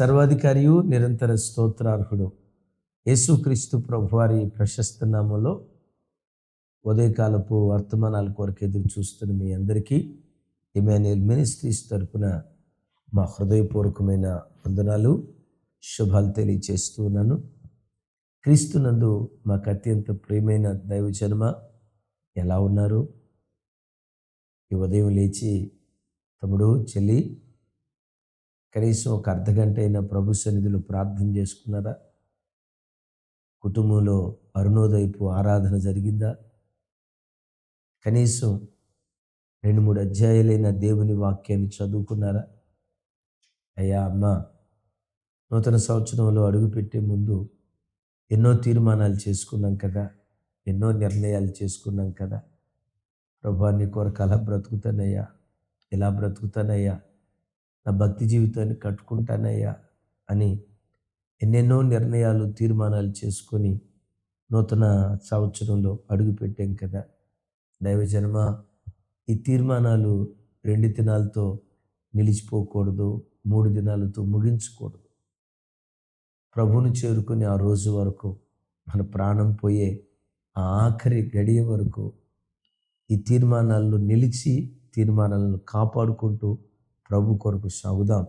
సర్వాధికారియు నిరంతర స్తోత్రార్హుడు. యేసుక్రీస్తు ప్రభువారి ప్రశస్త నామంలో ఉదయకాలపు వర్తమానాల కొరకు ఎదురు చూస్తున్న మీ అందరికీ ఇమానియల్ మినిస్ట్రీస్ తరపున మా హృదయపూర్వకమైన వందనాలు శుభాలు తెలియచేస్తూ ఉన్నాను. క్రీస్తునందు మాకు అత్యంత ప్రియమైన దైవజన్మ ఎలా ఉన్నారు? ఈ ఉదయం లేచి తమ్ముడు చెల్లి కనీసం ఒక అర్ధగంట అయినా ప్రభు సన్నిధిలో ప్రార్థన చేసుకున్నారా? కుటుంబంలో అరుణోదయపు ఆరాధన జరిగిందా? కనీసం రెండు మూడు అధ్యాయులైన దేవుని వాక్యాన్ని చదువుకున్నారా? అయ్యా అమ్మ నూతన సంవత్సరంలో అడుగుపెట్టే ముందు ఎన్నో తీర్మానాలు చేసుకున్నాం కదా? ఎన్నో నిర్ణయాలు చేసుకున్నాం కదా? ప్రభా నీ కొరకు అలా బ్రతుకుతానయ్యా. ఇలా బ్రతుకుతానయ్యా? నా భక్తి జీవితాన్ని కట్టుకుంటానయ్యా అని ఎన్నెన్నో నిర్ణయాలు తీర్మానాలు చేసుకొని నూతన సంవత్సరంలో అడుగుపెట్టాం కదా. దైవజన్మ ఈ తీర్మానాలు రెండు దినాలతో నిలిచిపోకూడదు మూడు దినాలతో ముగించకూడదు. ప్రభువును చేరుకుని ఆ రోజు వరకు మన ప్రాణం పోయే ఆ ఆఖరి గడియ వరకు ఈ తీర్మానాల్లో నిలిచి తీర్మానాలను కాపాడుకుంటూ ప్రభు కొరకు సాగుదాం.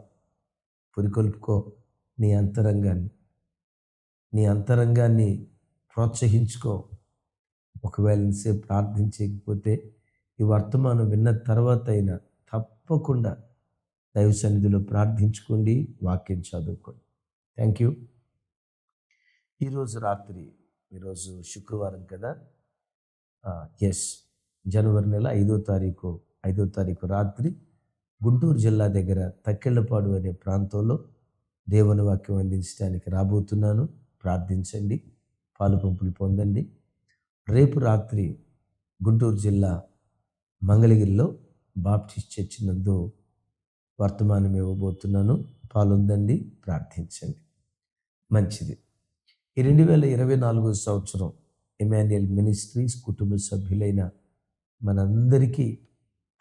పురికొల్పుకో నీ అంతరంగాన్ని. నీ అంతరంగాన్ని ప్రోత్సహించుకో. ఒకవేళ ఇంతసేపు ప్రార్థించకపోతే ఈ వర్తమానం విన్న తర్వాత అయినా తప్పకుండా దైవ సన్నిధిలో ప్రార్థించుకోండి వాక్యం చదువుకోండి. థ్యాంక్ యూ ఈరోజు రాత్రి ఈరోజు శుక్రవారం కదా? ఎస్ జనవరి నెల ఐదో తారీఖు ఐదో తారీఖు రాత్రి గుంటూరు జిల్లా దగ్గర తక్కెళ్ళపాడు అనే ప్రాంతంలో దేవుని వాక్యం అందించడానికి రాబోతున్నాను. ప్రార్థించండి. పాలు పంపులు పొందండి. రేపు రాత్రి గుంటూరు జిల్లా మంగళగిరిలో బాప్టిస్ట్ చర్చి నందు వర్తమానం ఇవ్వబోతున్నాను. పాలుందండి. ప్రార్థించండి. మంచిది. ఈ రెండు వేల ఇరవై నాలుగో సంవత్సరం ఎమాన్యుయల్ మినిస్ట్రీస్ కుటుంబ సభ్యులైన మనందరికీ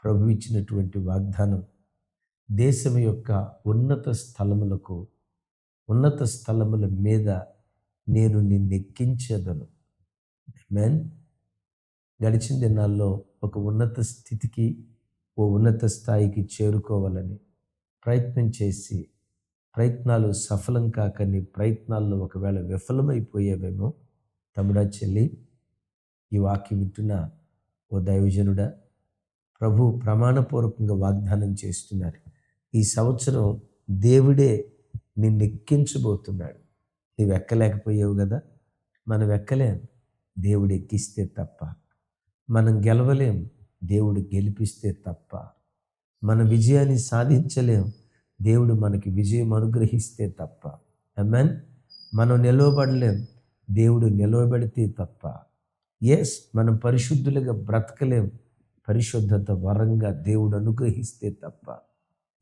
ప్రభు ఇచ్చినటువంటి వాగ్దానం దేశం యొక్క ఉన్నత స్థలములకు ఉన్నత స్థలముల మీద నేను నిన్నెక్కించేదను. మెన్ గడిచిన దినాల్లో ఒక ఉన్నత స్థితికి ఓ ఉన్నత స్థాయికి చేరుకోవాలని ప్రయత్నం చేసి ప్రయత్నాలు సఫలం కాక నీ ప్రయత్నాల్లో ఒకవేళ విఫలమైపోయావేమో తమ్ముడా చెల్లి ఈ వాక్యం వింటున్న ఓ దైవజనుడా ప్రభు ప్రమాణపూర్వకంగా వాగ్దానం చేస్తున్నారు. ఈ సంవత్సరం దేవుడే నిన్ను ఎక్కించబోతున్నాడు నీవు ఎక్కలేకపోయావు కదా? మనం ఎక్కలేం దేవుడు ఎక్కిస్తే తప్ప. మనం గెలవలేం. దేవుడు గెలిపిస్తే తప్ప. మన విజయాన్ని సాధించలేం. దేవుడు మనకి విజయం అనుగ్రహిస్తే తప్ప. అమెన్ మనం నిలవబడలేం. దేవుడు నిలవబెడితే తప్ప. ఎస్ మనం పరిశుద్ధులుగా బ్రతకలేం. పరిశుద్ధత వరంగా దేవుడు అనుగ్రహిస్తే తప్ప.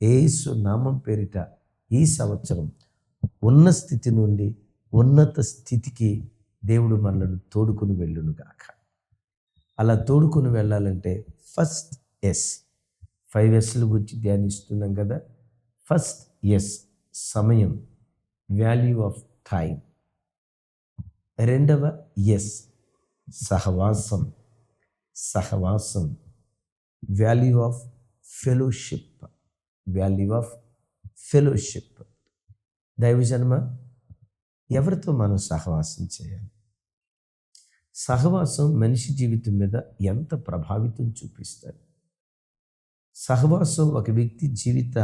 ఏసు నామం పేరిట ఈ సంవత్సరం ఉన్న స్థితి నుండి ఉన్నత స్థితికి దేవుడు మనల్ని తోడుకుని వెళ్ళునుగాక అలా తోడుకుని వెళ్ళాలంటే ఫస్ట్ ఎస్. ఫైవ్ ఎస్ల గురించి ధ్యానిస్తున్నాం కదా. First S. సమయం. వాల్యూ ఆఫ్ టైం రెండవ ఎస్. సహవాసం. సహవాసం. Value of fellowship. Value of fellowship దైవజన్మ ఎవరితో మనం సహవాసం చేయాలి సహవాసం మనిషి జీవితం మీద ఎంత ప్రభావితం చూపిస్తారు సహవాసం ఒక వ్యక్తి జీవిత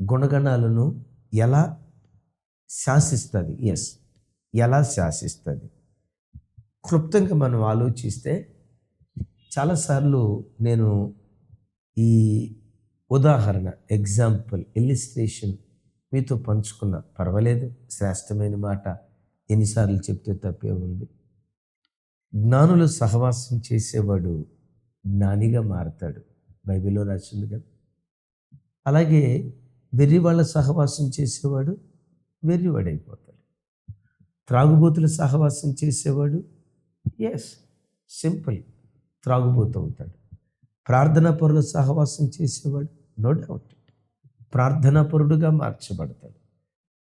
గుణగణాలను ఎలా శాసిస్తుంది ఎస్ ఎలా శాసిస్తుంది క్లుప్తంగా మనం ఆలోచిస్తే చాలాసార్లు నేను ఈ ఉదాహరణ ఎగ్జాంపుల్ ఇల్లిస్ట్రేషన్ మీతో పంచుకున్న పర్వాలేదు శ్రేష్టమైన మాట. ఎన్నిసార్లు చెప్తే తప్పే ఉంది. జ్ఞానులు సహవాసం చేసేవాడు జ్ఞానిగా మారతాడు. బైబిల్లో రాసింది కదా. అలాగే వెర్రి వాళ్ళ సహవాసం చేసేవాడు వెర్రివాడైపోతాడు. త్రాగుబోతుల సహవాసం చేసేవాడు ఎస్ సింపుల్ త్రాగుబోతు అవుతాడు ప్రార్థనా పరుల సహవాసం చేసేవాడు నో డౌట్ ప్రార్థనాపరుడుగా మార్చబడతాడు.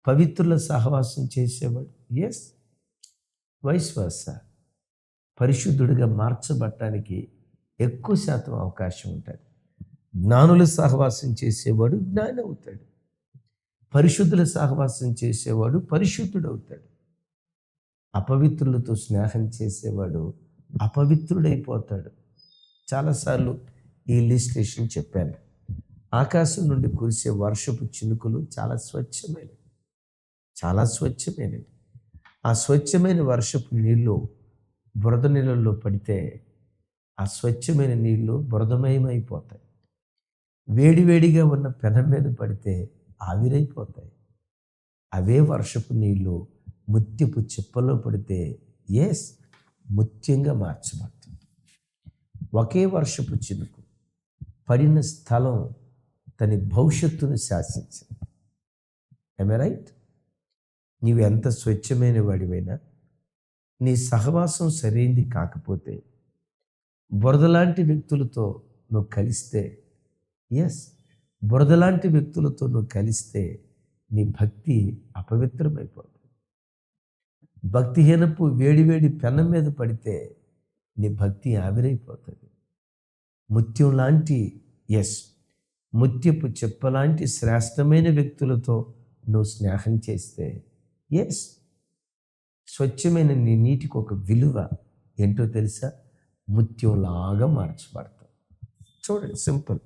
పవిత్రుల సహవాసం చేసేవాడు. ఎస్ వైశ్వాస పరిశుద్ధుడిగా మార్చబడటానికి ఎక్కువ శాతం అవకాశం ఉంటుంది. జ్ఞానుల సహవాసం చేసేవాడు జ్ఞాని అవుతాడు పరిశుద్ధుల సహవాసం చేసేవాడు పరిశుద్ధుడు అవుతాడు అపవిత్రులతో స్నేహం చేసేవాడు అపవిత్రుడైపోతాడు. చాలాసార్లు ఈ లిస్టేషన్ చెప్పాను. ఆకాశం నుండి కురిసే వర్షపు చినుకులు చాలా స్వచ్ఛమైనవి. చాలా స్వచ్ఛమైనవి. ఆ స్వచ్ఛమైన వర్షపు నీళ్ళు బురద నీళ్ళల్లో పడితే ఆ స్వచ్ఛమైన నీళ్ళు బురదమయమైపోతాయి. వేడివేడిగా ఉన్న పెనం మీద పడితే ఆవిరైపోతాయి. అవే వర్షపు నీళ్ళు ముత్యపు చిప్పలో పడితే ఎస్ ముత్యంగా మార్చబడుతుంది ఒకే వర్షపు చినుకు పడిన స్థలం తన భవిష్యత్తును శాసించింది. ఎమే రైట్ నీవు ఎంత స్వచ్ఛమైన వాడివైనా నీ సహవాసం సరైంది కాకపోతే బురదలాంటి వ్యక్తులతో నువ్వు కలిస్తే ఎస్ బురదలాంటి వ్యక్తులతో నువ్వు కలిస్తే నీ భక్తి అపవిత్రమైపోతుంది. భక్తిహీనపు వేడివేడి పెనం మీద పడితే నీ భక్తి ఆవిరైపోతుంది. ముత్యం లాంటి ఎస్ ముత్యపు చెప్పలాంటి శ్రేష్టమైన వ్యక్తులతో నువ్వు స్నేహం చేస్తే ఎస్ స్వచ్ఛమైన నీ నీటికి ఒక విలువ ఏంటో తెలుసా? ముత్యంలాగా మార్చబడతాం చూడండి సింపుల్.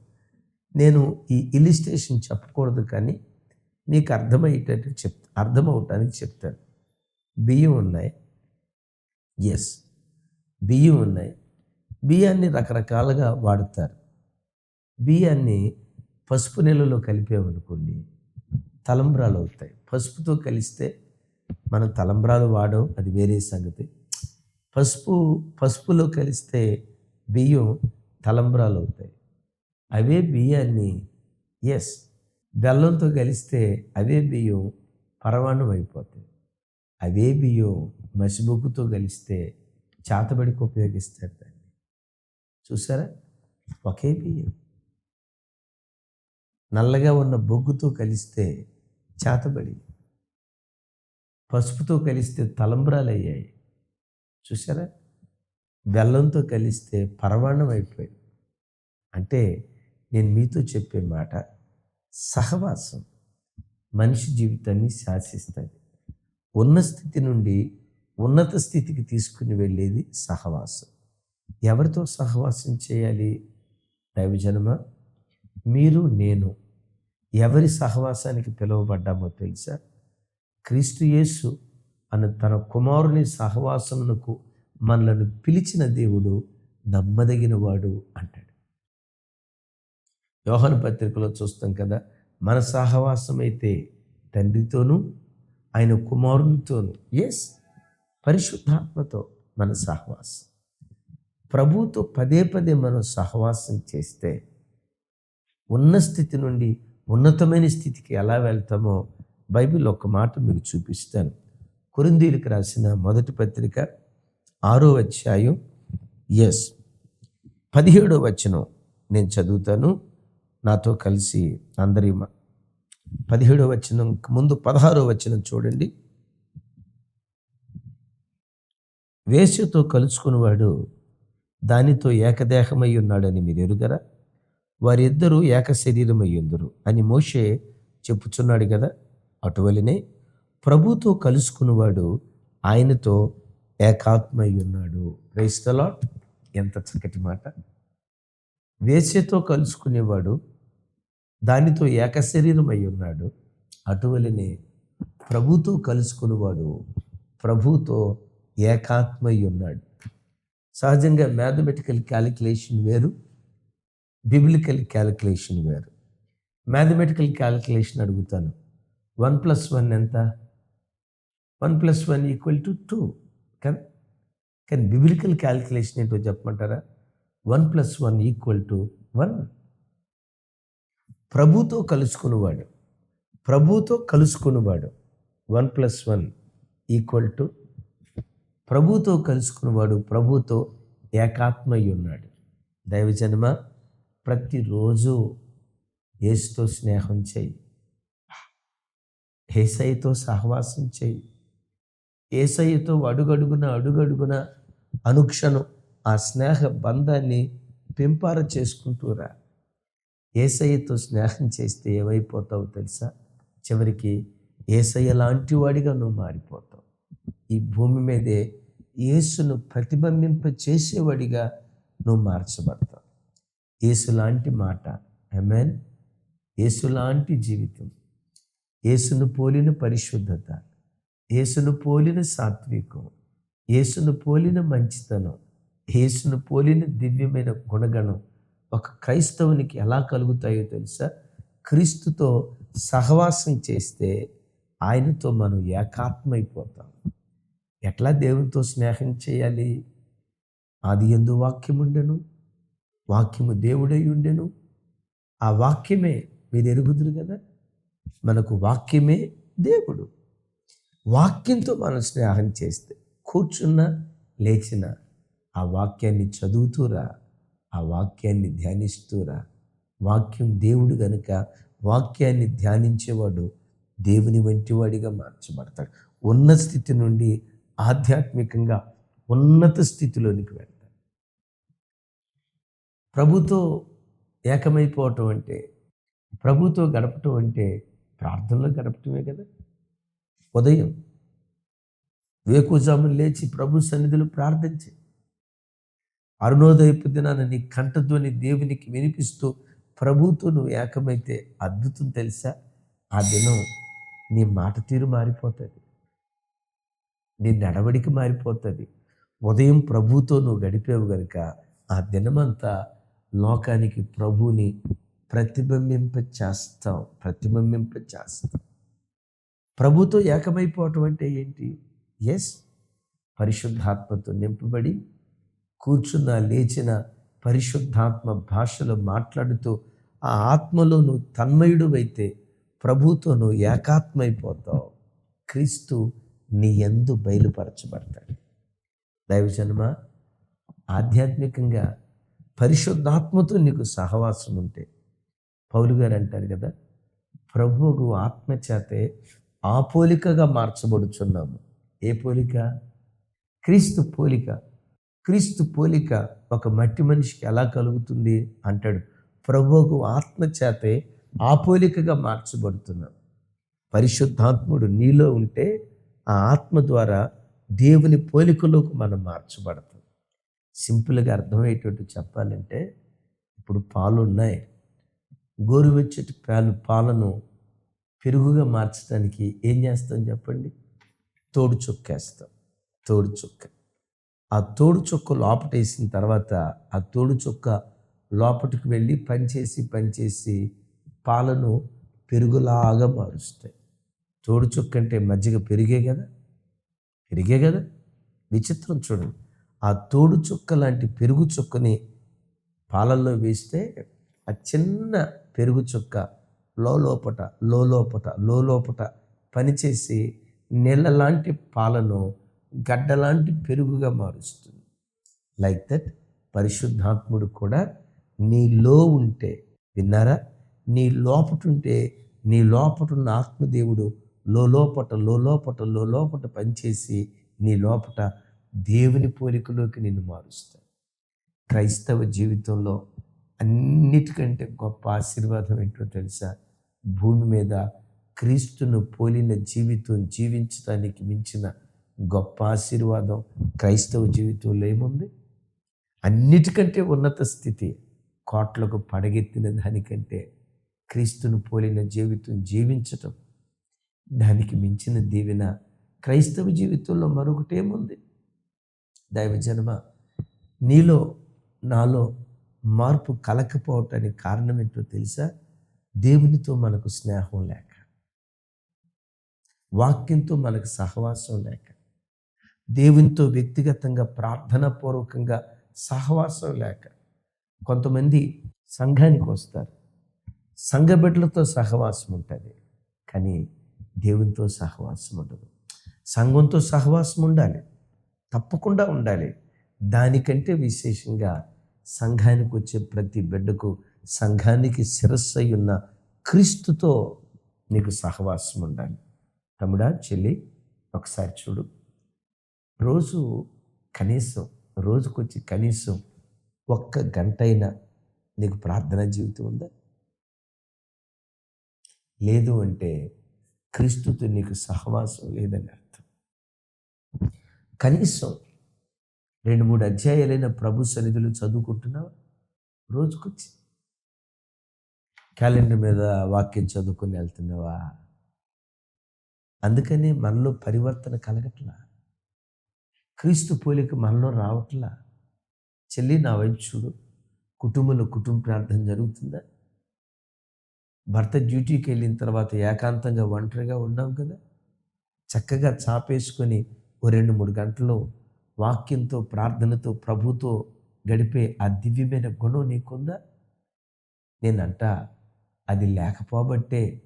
నేను ఈ ఇలిస్టేషన్ చెప్పకూడదు కానీ మీకు అర్థమయ్యేటట్టు చెప్ అర్థమవటానికి చెప్తాను. బియ్యం ఉన్నాయి. ఎస్ బియ్యం ఉన్నాయి. బియ్యాన్ని రకరకాలుగా వాడుతారు. బియ్యాన్ని పసుపు నీళ్ళలో కలిపామనుకోండి తలంబ్రాలు అవుతాయి. పసుపుతో కలిస్తే మనం తలంబ్రాలు వాడడం అది వేరే సంగతి. పసుపు పసుపులో కలిస్తే బియ్యం తలంబ్రాలు అవుతాయి. అవే బియ్యాన్ని ఎస్ బెల్లంతో కలిస్తే అవే బియ్యం పరవాణం అయిపోతాయి. అవే బియ్యం మసిబొగ్గుతో కలిస్తే చాతబడికి ఉపయోగిస్తారు దాన్ని. చూసారా? ఒకే బియ్యం. నల్లగా ఉన్న బొగ్గుతో కలిస్తే చేతబడి పసుపుతో కలిస్తే తలంబ్రాలు అయ్యాయి చూసారా బెల్లంతో కలిస్తే పరమాణం అయిపోయి అంటే నేను మీతో చెప్పే మాట సహవాసం మనిషి జీవితాన్ని శాసిస్తుంది. ఉన్న స్థితి నుండి ఉన్నత స్థితికి తీసుకుని వెళ్ళేది సహవాసం. ఎవరితో సహవాసం చేయాలి? దైవజనమా? మీరు నేను ఎవరి సహవాసానికి పిలువబడ్డామో తెలుసా? క్రీస్తు యేసు అన్న తన కుమారుని సహవాసమునకు మనలను పిలిచిన దేవుడు నమ్మదగినవాడు అంటాడు. యోహన పత్రికలో చూస్తాం కదా మన సహవాసం అయితే తండ్రితోనూ ఆయన కుమారునితోనూ ఎస్ పరిశుద్ధాత్మతో మన సహవాసం. ప్రభుతో పదే పదే మనం సహవాసం చేస్తే ఉన్న స్థితి నుండి ఉన్నతమైన స్థితికి ఎలా వెళ్తామో బైబిల్ ఒక మాట మీకు చూపిస్తాను. కొరిందీలకు రాసిన మొదటి పత్రిక ఆరో అధ్యాయం ఎస్ పదిహేడో వచనం నేను చదువుతాను. నాతో కలిసి అందరి పదిహేడో వచనం ముందు పదహారో వచనం చూడండి. వేశ్యతో కలుసుకున్నవాడు దానితో ఏకదేహమై ఉన్నాడని మీరు ఎరుగరా? వారిద్దరూ ఏక శరీరమై అని మోషే చెప్పుచున్నాడు కదా అటువలనే ప్రభుతో కలుసుకున్నవాడు ఆయనతో ఏకాత్మై ఉన్నాడు క్రైస్తలా ఎంత చక్కటి మాట. వేసేతో కలుసుకునేవాడు దానితో ఏక శరీరమై ఉన్నాడు అటువలనే ప్రభుతో కలుసుకునేవాడు ప్రభుతో ఏకాత్మై ఉన్నాడు సహజంగా మ్యాథమెటికల్ క్యాలిక్యులేషన్ వేరు. బిబ్లికల్ క్యాలిక్యులేషన్ వేరు. మ్యాథమెటికల్ క్యాలిక్యులేషన్ అడుగుతాను. వన్ ప్లస్ వన్ ఎంత? One plus one equal to two కానీ కానీ బిబ్లికల్ క్యాలిక్యులేషన్ ఏంటో చెప్పమంటారా? One plus one equal to one ప్రభుతో కలుసుకునేవాడు. ప్రభుతో కలుసుకునేవాడు. One plus one equal to ప్రభుతో కలుసుకునేవాడు. ప్రభుతో ఏకాత్మయ్యున్నాడు. దైవజన్మ? ప్రతిరోజు ఏసుతో స్నేహం చేయి ఏసైతో సహవాసం చేయి ఏసైతో అడుగడుగున అడుగడుగున అనుక్షణం ఆ స్నేహ బంధాన్ని పెంపార చేసుకుంటూరా ఏసయ్యతో స్నేహం చేస్తే ఏమైపోతావు తెలుసా? చివరికి ఏసయ్య లాంటి వాడిగా నువ్వు మారిపోతావు. ఈ భూమి మీదే యేసును ప్రతిబింబింప చేసేవాడిగా నువ్వు మార్చబడతావు. ఏసులాంటి మాట. అమెన్ ఏసులాంటి జీవితం. ఏసును పోలిన పరిశుద్ధత. ఏసును పోలిన సాత్వికం. ఏసును పోలిన మంచితనం. ఏసును పోలిన దివ్యమైన గుణగణం ఒక క్రైస్తవునికి ఎలా కలుగుతాయో తెలుసా? క్రీస్తుతో సహవాసం చేస్తే ఆయనతో మనం ఏకాత్మైపోతాం. ఎట్లా దేవునితో స్నేహం చేయాలి? ఆది ఎందు వాక్యం ఉండను వాక్యము దేవుడై ఉండెను. ఆ వాక్యమే మీరు ఎరుగుదురు కదా? మనకు వాక్యమే దేవుడు. వాక్యంతో మనం స్నేహం చేస్తే కూర్చున్న లేచిన ఆ వాక్యాన్ని చదువుతూరా ఆ వాక్యాన్ని ధ్యానిస్తూరా వాక్యం దేవుడు గనుక వాక్యాన్ని ధ్యానించేవాడు దేవుని వంటివాడిగా మార్చబడతాడు. ఉన్న స్థితి నుండి ఆధ్యాత్మికంగా ఉన్నత స్థితిలోనికి వెళ్తాడు ప్రభుతో ఏకమైపోవటం అంటే ప్రభుతో గడపటం అంటే ప్రార్థనలో గడపటమే కదా. ఉదయం వేకుజాములు లేచి ప్రభు సన్నిధిలో ప్రార్థించి అరుణోదయపు దినాన నీ కంఠధ్వని దేవునికి వినిపిస్తూ ప్రభుతో నువ్వు ఏకమైతే అద్భుతం తెలుసా? ఆ దినం నీ మాట తీరు మారిపోతుంది. నీ నడవడిక మారిపోతుంది. ఉదయం ప్రభుతో నువ్వు గడిపేవు గనుక ఆ దినమంతా లోకానికి ప్రభుని ప్రతిబింబింప చేస్తాం ప్రతిబింబింప చేస్తాం ప్రభుతో ఏకమైపోవటం అంటే ఏంటి? ఎస్ పరిశుద్ధాత్మతో నింపబడి కూర్చున్న లేచిన పరిశుద్ధాత్మ భాషలో మాట్లాడుతూ ఆ ఆత్మలో నువ్వు తన్మయుడు అయితే ప్రభుతో నువ్వు ఏకాత్మైపోతావు. క్రీస్తు నీ ఎందు బయలుపరచబడతాడు. దైవజన్మ ఆధ్యాత్మికంగా పరిశుద్ధాత్మతో నీకు సహవాసం ఉంటే పౌలు గారు అంటారు కదా ప్రభువుకు ఆత్మచేతే ఆ పోలికగా మార్చబడుచున్నాము. ఏ పోలిక? క్రీస్తు పోలిక. క్రీస్తు పోలిక ఒక మట్టి మనిషికి ఎలా కలుగుతుంది? అంటాడు. ప్రభువుకు ఆత్మచేతే ఆ పోలికగా మార్చబడుతున్నాం. పరిశుద్ధాత్ముడు నీలో ఉంటే ఆ ఆత్మ ద్వారా దేవుని పోలికలోకి మనం మార్చబడతాం. సింపుల్గా అర్థమయ్యేటట్టు చెప్పాలంటే ఇప్పుడు పాలు ఉన్నాయి గోరువెచ్చటి పాలు పాలను పెరుగుగా మార్చడానికి ఏం చేస్తాం చెప్పండి? తోడు చుక్కేస్తాం. తోడు చుక్క. ఆ తోడు చుక్క లోపటేసిన తర్వాత ఆ తోడు చుక్క లోపటికి వెళ్ళి పనిచేసి పనిచేసి పాలను పెరుగులాగా మారుస్తాయి. తోడు చుక్క అంటే మజ్జిగ పెరిగే కదా? పెరిగే కదా? విచిత్రం చూడండి. ఆ తోడు చుక్క లాంటి పెరుగు చుక్కని పాలల్లో వేస్తే ఆ చిన్న పెరుగు చుక్క లోపట లోపట లోపట పనిచేసి నీళ్ళ లాంటి పాలను గడ్డలాంటి పెరుగుగా మారుస్తుంది. లైక్ దట్ పరిశుద్ధాత్ముడు కూడా నీలో ఉంటే విన్నారా? నీ లోపటుంటే నీ లోపటున్న ఆత్మదేవుడు లోపట లోపట లోపట పనిచేసి నీ లోపట దేవుని పోలికలోకి నిన్ను మారుస్తాడు. క్రైస్తవ జీవితంలో అన్నిటికంటే గొప్ప ఆశీర్వాదం ఏంటో తెలుసా? భూమి మీద క్రీస్తును పోలిన జీవితం జీవించడానికి మించిన గొప్ప ఆశీర్వాదం క్రైస్తవ జీవితంలో ఏముంది? అన్నిటికంటే ఉన్నత స్థితి కోట్లకు పడగెత్తిన దానికంటే క్రీస్తును పోలిన జీవితం జీవించటం దానికి మించిన దీవెన క్రైస్తవ జీవితంలో మరొకటేముంది? దైవజనమ? నీలో నాలో మార్పు కలకపోవటానికి కారణం ఏంటో తెలుసా? దేవునితో మనకు స్నేహం లేక. వాక్యంతో మనకు సహవాసం లేక. దేవునితో వ్యక్తిగతంగా ప్రార్థనాపూర్వకంగా సహవాసం లేక. కొంతమంది సంఘానికి వస్తారు. సంఘ బిడ్డలతో సహవాసం ఉంటుంది. కానీ దేవునితో సహవాసం ఉండదు. సంఘంతో సహవాసం ఉండాలి. తప్పకుండా ఉండాలి. దానికంటే విశేషంగా సంఘానికి వచ్చే ప్రతి బిడ్డకు సంఘానికి శిరస్సు అయి ఉన్న క్రీస్తుతో నీకు సహవాసం ఉండాలి. తమ్ముడా చెల్లి ఒకసారి చూడు. రోజు కనీసం రోజుకొచ్చి కనీసం ఒక్క గంట అయినా నీకు ప్రార్థనా జీవితం ఉందా? లేదు అంటే క్రీస్తుతో నీకు సహవాసం లేదని కనీసం రెండు మూడు అధ్యాయాలైన ప్రభు సన్నిధులు చదువుకుంటున్నావా? రోజుకొచ్చి క్యాలెండర్ మీద వాక్యం చదువుకొని వెళ్తున్నావా? అందుకనే మనలో పరివర్తన కలగట్లా. క్రీస్తు పోలిక మనలో రావట్లా. చెల్లి నా వైపు చూడు. కుటుంబంలో కుటుంబ ప్రార్థన జరుగుతుందా? భర్త డ్యూటీకి వెళ్ళిన తర్వాత ఏకాంతంగా ఒంటరిగా ఉన్నాం కదా? చక్కగా చాపేసుకొని ఓ రెండు మూడు గంటలు వాక్యంతో ప్రార్థనతో ప్రభుతో గడిపే ఆ దివ్యమైన గుణం నీకుందా? నేనంట అది లేకపోబట్టే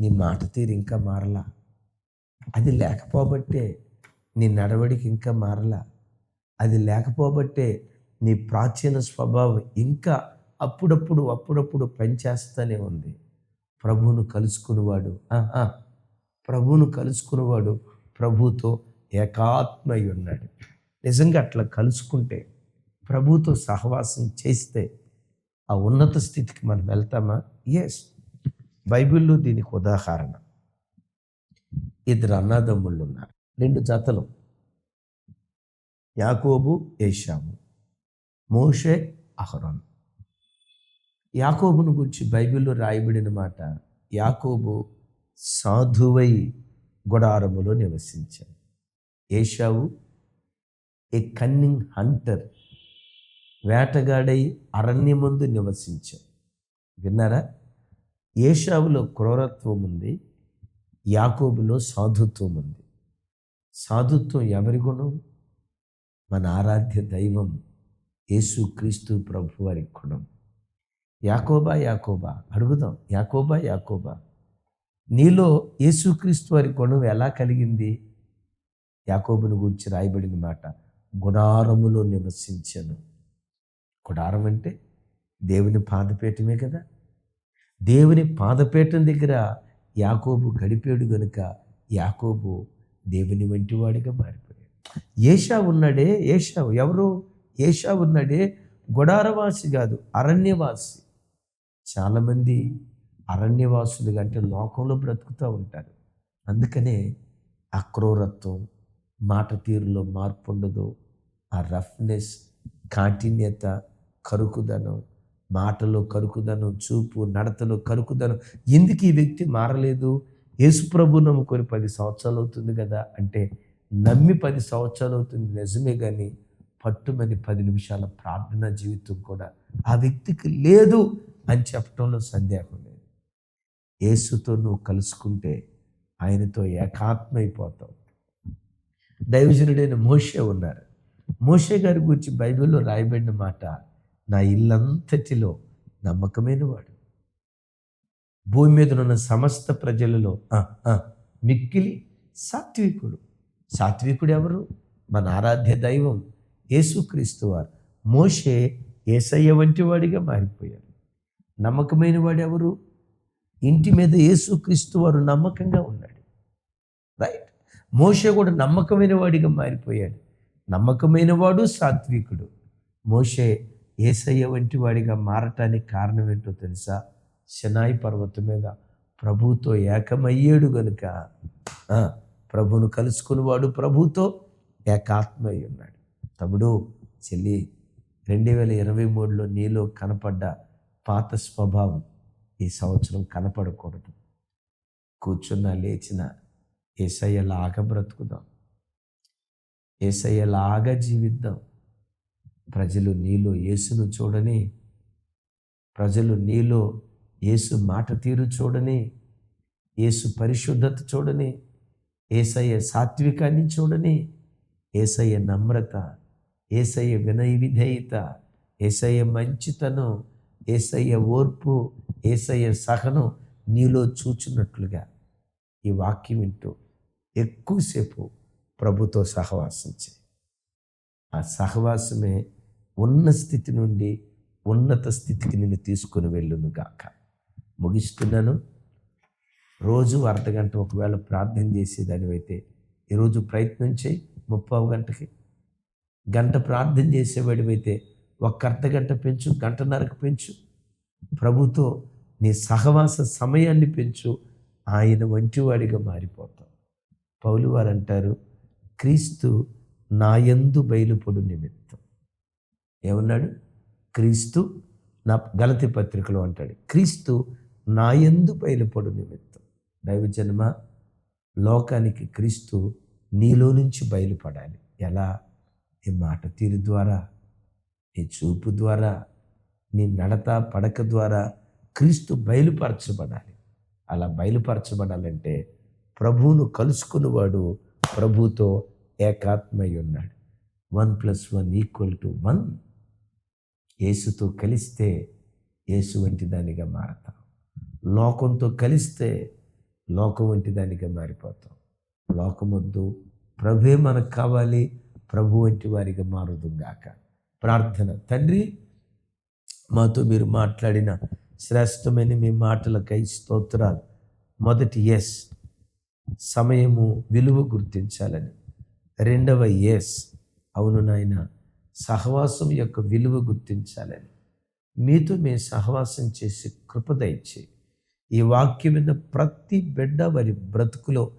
నీ మాట తీరు ఇంకా మారలా. అది లేకపోబట్టే నీ నడవడికి ఇంకా మారలా. అది లేకపోబట్టే నీ ప్రాచీన స్వభావం ఇంకా అప్పుడప్పుడు అప్పుడప్పుడు పనిచేస్తూనే ఉంది. ప్రభువును కలుసుకునేవాడు ఆహా, ప్రభువును కలుసుకునేవాడు ప్రభుతో ఏకాత్మై ఉన్నాడు నిజంగా అట్లా కలుసుకుంటే ప్రభుతో సహవాసం చేస్తే ఆ ఉన్నత స్థితికి మనం వెళ్తామా? ఎస్ బైబిల్లో దీనికి ఉదాహరణ. ఇద్దరు అన్నదమ్ముళ్ళు ఉన్నారు రెండు జతలు. యాకోబు ఏషాము మోషే అహరోన్. యాకోబును గురించి బైబిల్లో రాయబడిన మాట యాకోబు సాధువై గుడారములో నివసించాడు. ఏషావు ఏ కన్నింగ్ హంటర్ వేటగాడై అరణ్యమందు నివసించాడు విన్నారా? ఏషావులో క్రూరత్వం ఉంది యాకోబులో సాధుత్వం ఉంది సాధుత్వం ఎవరి గుణం? మన ఆరాధ్య దైవం యేసుక్రీస్తు ప్రభు వారి గుణం. యాకోబా యాకోబా అడుగుదాం. యాకోబా యాకోబా నీలో యేసుక్రీస్తు వారి గుణం ఎలా కలిగింది? యాకోబుని గురించి రాయబడిన మాట గుడారములో నివసించను. గుడారం అంటే దేవుని పాదపీఠమే కదా? దేవుని పాదపీఠం దగ్గర యాకోబు గడిపాడు గనుక యాకోబు దేవుని వంటి వాడిగా మారిపోయాడు. ఏషా ఉన్నాడే? ఏషా ఎవరు? ఏషా ఉన్నాడే? గుడారవాసి కాదు అరణ్యవాసి. చాలామంది అరణ్యవాసులు అంటే లోకంలో బ్రతుకుతూ ఉంటారు. అందుకనే అక్రూరత్వం మాట తీరులో మార్పు ఉండదు. ఆ రఫ్నెస్ కాఠిన్యత కరుకుదనం మాటలో కరుకుదనం చూపు నడతలో కరుకుదనం ఎందుకు ఈ వ్యక్తి మారలేదు? యేసుప్రభు నమ్ముకొని పది సంవత్సరాలు అవుతుంది కదా? అంటే నమ్మి పది సంవత్సరాలు అవుతుంది నిజమే కానీ పట్టుమని పది నిమిషాల ప్రార్థన జీవితం కూడా ఆ వ్యక్తికి లేదు అని చెప్పడంలో సందేహం లేదు. యేసుతో నువ్వు కలుసుకుంటే ఆయనతో ఏకాత్మైపోతావు. దైవజనుడైన మోషే ఉన్నారు. మోషే గారి గురించి బైబిల్లో రాయబడిన మాట నా ఇల్లంతటిలో నమ్మకమైన వాడు. భూమి మీద ఉన్న సమస్త ప్రజలలో మిక్కిలి సాత్వికుడు. సాత్వికుడు ఎవరు? మన ఆరాధ్య దైవం యేసుక్రీస్తు వారు. మోషే ఏసయ్య వంటి వాడిగా మారిపోయారు నమ్మకమైన వాడు ఎవరు? ఇంటి మీద యేసుక్రీస్తు వారు నమ్మకంగా ఉన్నారు. మోషే కూడా నమ్మకమైన వాడిగా మారిపోయాడు. నమ్మకమైన వాడు సాత్వికుడు. మోషే ఏసయ్య వంటి వాడిగా మారటానికి కారణం ఏంటో తెలుసా? శనాయి పర్వతం మీద ప్రభుతో ఏకమయ్యాడు గనుక ప్రభును కలుసుకునేవాడు ప్రభుతో ఏకాత్మై ఉన్నాడు. తమ్ముడు చెల్లి రెండు వేల ఇరవై మూడులో నీలో కనపడ్డ పాత స్వభావం ఈ సంవత్సరం కనపడకూడదు. కూర్చున్న లేచిన ఏసయ్యలాగా బ్రతుకుదాం. ఏసయ్యలాగా జీవిద్దాం. ప్రజలు నీలో యేసును చూడని ప్రజలు నీలో యేసు మాట తీరు చూడని యేసు పరిశుద్ధత చూడని ఏసయ్య సాత్వికాన్ని చూడని ఏసయ్య నమ్రత ఏసయ్య వినయ విధేయత ఏసయ్య మంచితనం ఏసయ్య ఓర్పు ఏసయ్య సహనం నీలో చూచున్నట్లుగా ఈ వాక్యం వింటూ ఎక్కువసేపు ప్రభుతో సహవాసం చేయి. ఆ సహవాసమే ఉన్న స్థితి నుండి ఉన్నత స్థితికి నిన్ను తీసుకుని వెళ్ళును గాక. ముగిస్తున్నాను. రోజు అర్ధగంట ఒకవేళ ప్రార్థన చేసేదానివైతే ఈరోజు ప్రయత్నం చేయి ముప్పావు గంటకి. గంట ప్రార్థన చేసేవాడివైతే ఒక్క అర్ధ గంట పెంచు గంటన్నరకు పెంచు. ప్రభుతో నీ సహవాస సమయాన్ని పెంచు. ఆయన వంటివాడిగా మారిపోతావు. పౌలు వారు అంటారు క్రీస్తు నాయందు బయలుపడు నిమిత్తం. ఏమన్నాడు? క్రీస్తు నా గలతి పత్రికలో అంటాడు క్రీస్తు నాయందు బయలుపడు నిమిత్తం. దైవజన్మ లోకానికి క్రీస్తు నీలో నుంచి బయలుపడాలి. ఎలా? నీ మాట తీరు ద్వారా నీ చూపు ద్వారా నీ నడత పడక ద్వారా క్రీస్తు బయలుపరచబడాలి. అలా బయలుపరచబడాలంటే ప్రభువును కలుసుకున్నవాడు ప్రభుతో ఏకాత్మై ఉన్నాడు one plus one equal to one. యేసుతో కలిస్తే యేసు వంటి దానిగా మారతాం. లోకంతో కలిస్తే లోకం వంటి దానిగా మారిపోతాం. లోకమొద్దు. ప్రభే మనకు కావాలి. ప్రభు వంటి వారిగా మారుదుగాక ప్రార్థన. తండ్రి మాతో మీరు మాట్లాడిన శ్రేష్టమైన మీ మాటలకై స్తోత్రాలు. మొదటి ఎస్ సమయము విలువ గుర్తించాలని. రెండవ ఎస్ అవును నాయన సహవాసం యొక్క విలువ గుర్తించాలని. మీతో మేము సహవాసం చేసి కృప దయచే. ఈ వాక్యం విన్న ప్రతి బిడ్డ వారి బ్రతుకులో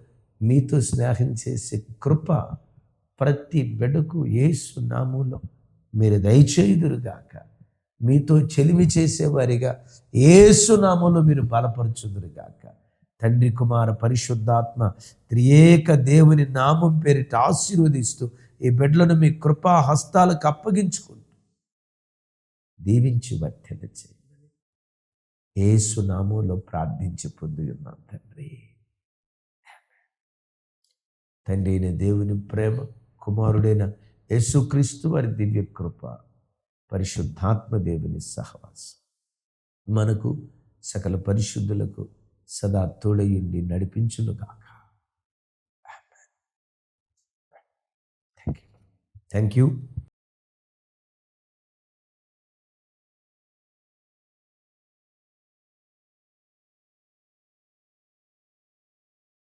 మీతో స్నేహం చేసే కృప ప్రతి బిడ్డకు ఏసు నామంలో మీరు దయచేయుదురుగాక. మీతో చెలిమి చేసేవారిగా ఏసు నామంలో మీరు బలపరచుదురుగాక. తండ్రి కుమార పరిశుద్ధాత్మ త్రియేక దేవుని నామం పేరిట ఆశీర్వదిస్తూ ఈ బిడ్డలను మీ కృపా హస్తాలకు అప్పగించుకుంటూ దీవించి వర్ధన చేయమని నామంలో ప్రార్థించి పొంది ఉన్నాం తండ్రి. తండ్రి అయిన దేవుని ప్రేమ కుమారుడైన యేసుక్రీస్తు వారి దివ్య కృప పరిశుద్ధాత్మ దేవుని సహవాసం. మనకు సకల పరిశుద్ధులకు సదా తోడయుండి నడిపించునుగాక థ్యాంక్ యూ థ్యాంక్ యూ